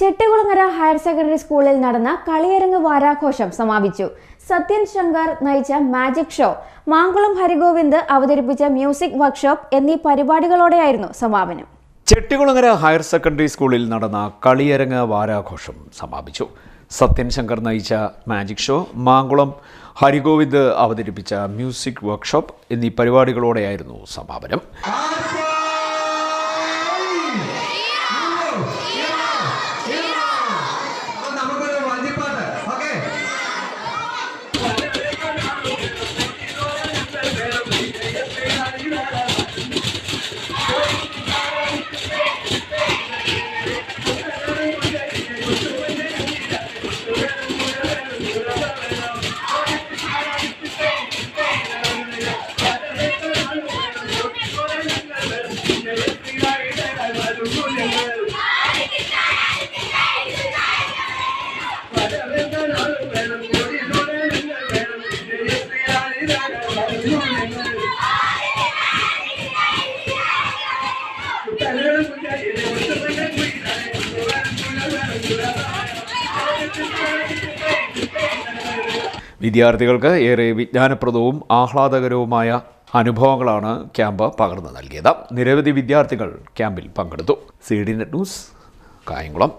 Chettikulangara higher secondary സ്കൂളിൽ നടന്ന കളിയരങ്ങ് വാരാഘോഷം സമാപിച്ചു. സത്യൻ ശങ്കർ നയിച്ച മാജിക് ഷോ മാങ്കുളം ഹരിഗോവിന്ദ് അവതരിപ്പിച്ച മ്യൂസിക് വർക്ക്ഷോപ്പ് എന്നീ പരിപാടികളോടെയായിരുന്നു സമാപനം. ചെട്ടികുളങ്ങര ഹയർ സെക്കൻഡറി സ്കൂളിൽ നടന്ന കളിയരങ്ങ് വാരാഘോഷം സമാപിച്ചു. സത്യൻ ശങ്കർ നയിച്ച മാജിക് ഷോ മാങ്കുളം ഹരിഗോവിന്ദ് അവതരിപ്പിച്ച മ്യൂസിക് വർക്ക്ഷോപ്പ് എന്നീ പരിപാടികളോടെയായിരുന്നു സമാപനം. Dulu. വിദ്യാർത്ഥികൾക്ക് ഏറെ വിജ്ഞാനപ്രദവും ആഹ്ലാദകരവുമായ അനുഭവങ്ങളാണ് ക്യാമ്പ് പകർന്നു നൽകിയത്. നിരവധി വിദ്യാർത്ഥികൾ ക്യാമ്പിൽ പങ്കെടുത്തു. C D net news Kayamkulam.